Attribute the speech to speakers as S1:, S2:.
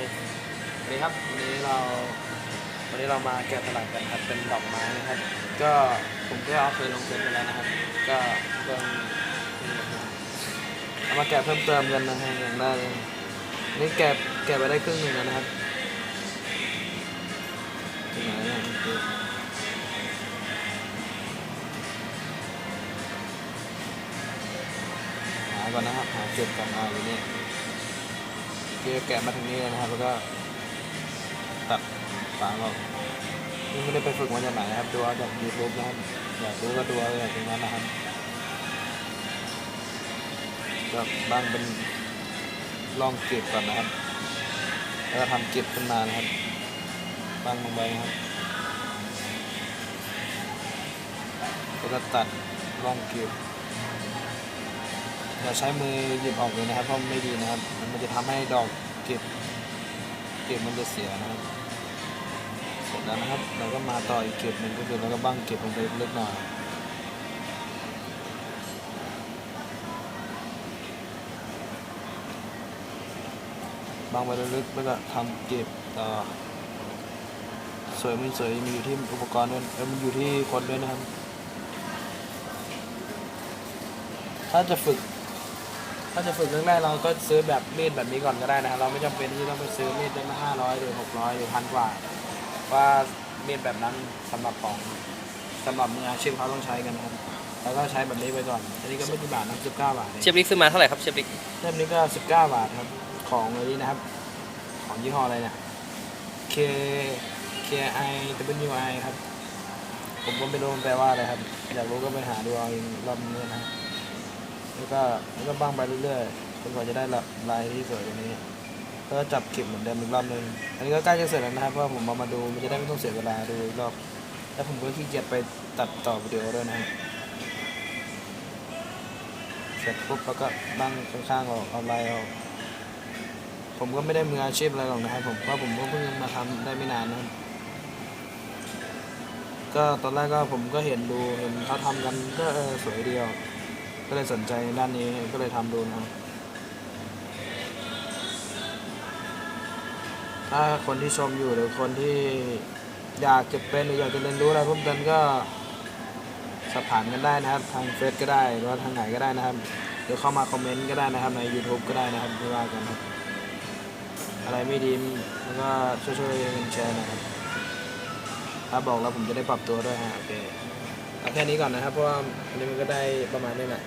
S1: สวัสดีครับวันนี้เราวันนี้เรามาแกะสลักกันครับเป็นดอกไม้นะครับ ก็ผมก็เอาเคยลงเฟซไปแล้วนะครับ ก็เพิ่มเอามาแกะเพิ่มเติมกันนะฮะอย่างแรกนี่แกะแกะไปได้ครึ่งหนึ่งแล้วนะครับถึงไหนเนี่ยคือหาก่อนนะครับหาจุดก่อนเอาอยู่นี่ คือแกะมาถึงนี้แล้วนะครับแล้วก็ตัดฝางออกนี่ไม่ได้ไปฝึกมาจากไหนนะครับดูเอาจาก YouTube นะครับอยากรู้ก็ดูเอาจากตรงนั้นนะครับก็บ้างเป็นลองเก็บก่อนนะครับ แล้วก็ทำเก็บขึ้นมานะครับบ้างลงไปครับแล้วก็ตัดลองเก็บ อย่าใช้มือหยิบออกเลยนะครับเพราะไม่ดีนะครับ มันจะทำให้ดอกเก็บ เก็บมันจะเสียนะครับเสร็จแล้วนะครับ เราก็มาต่ออีกเก็บหนึ่งก็คือเราก็บั้งเก็บลงไปเล็กหน่อยบางไปลึกแล้วก็ทำเก็บต่อสวยไม่สวยมีอยู่ที่อุปกรณ์ด้วยเอ้ยมันอยู่ที่คนด้วยนะครับ ถ้าจะฝึก ถ้าจะฝึกแรกๆเราก็ซื้อแบบมีดแบบนี้ก่อนก็ได้นะครับเราไม่จำเป็นที่ต้องไปซื้อมีดได้มาห้าร้อยหรือหกร้อยหรือพันกว่า ว่ามีดแบบนั้นสำหรับของสำหรับมืออาชีพเขาต้องใช้กันนะครับแล้วก็ใช้แบบนี้ไปก่อน อันนี้ก็ไม่กี่บาทนะสิบเก้าบาทเอง
S2: เชฟลิกซื้อมาเท่าไหร่ครับเชฟลิก
S1: เล่มนี้ก็สิบเก้าบาทครับของอันนี้นะครับ ของยี่ห้ออะไรเนี่ย K K I W I ครับ ผมก็ไม่รู้มันแปลว่าอะไรครับ อยากรู้ก็ไปหาดูเอาเองรอบนี้นะครับ แล้วก็แล้วก็บ้างไปเรื่อยๆจนกว่าจะได้ลลายที่สวยกว่านี้แล้วก็จับเก็บเหมือนเดิมอีกรอบนึงอันนี้ก็ใกล้จะเสร็จแล้วนะครับเพราะผมเอามาดูมันจะได้ไม่ต้องเสียเวลาดูอีกรอบแล้วผมก็ขี้เกียจไปตัดต่อวิดีโอด้วยนะครับเสร็จปุ๊บแล้วก็บ้างข้างๆออกเอาลายออกผมก็ไม่ได้มืออาชีพอะไรหรอกนะครับผมเพราะผมก็เพิ่งมาทำได้ไม่นานนะครับก็ตอนแรกก็ผมก็เห็นดูเห็นเขาทำกันก็สวยเดีออ ก็เลยสนใจในด้านนี้ก็เลยทำดูนะครับถ้าคนที่ชมอยู่หรือคนที่อยากจะเป็นหรืออยากจะเรียนรู้อะไรเพิ่มเติมก็สอบถามกันได้นะครับ ทางเฟซก็ได้หรือว่าทางไหนก็ได้นะครับหรือเข้ามาคอมเมนต์ก็ได้นะครับใน YouTube ก็ได้นะครับไม่ว่ากันครับอะไรไม่ดีแล้วก็ช่วยๆกันแชร์นะครับ ถ้าบอกแล้วผมจะได้ปรับตัวด้วยฮะโอเคเอาแค่นี้ก่อนนะครับเพราะว่าอันนี้มันก็ได้ประมาณนี้แหละ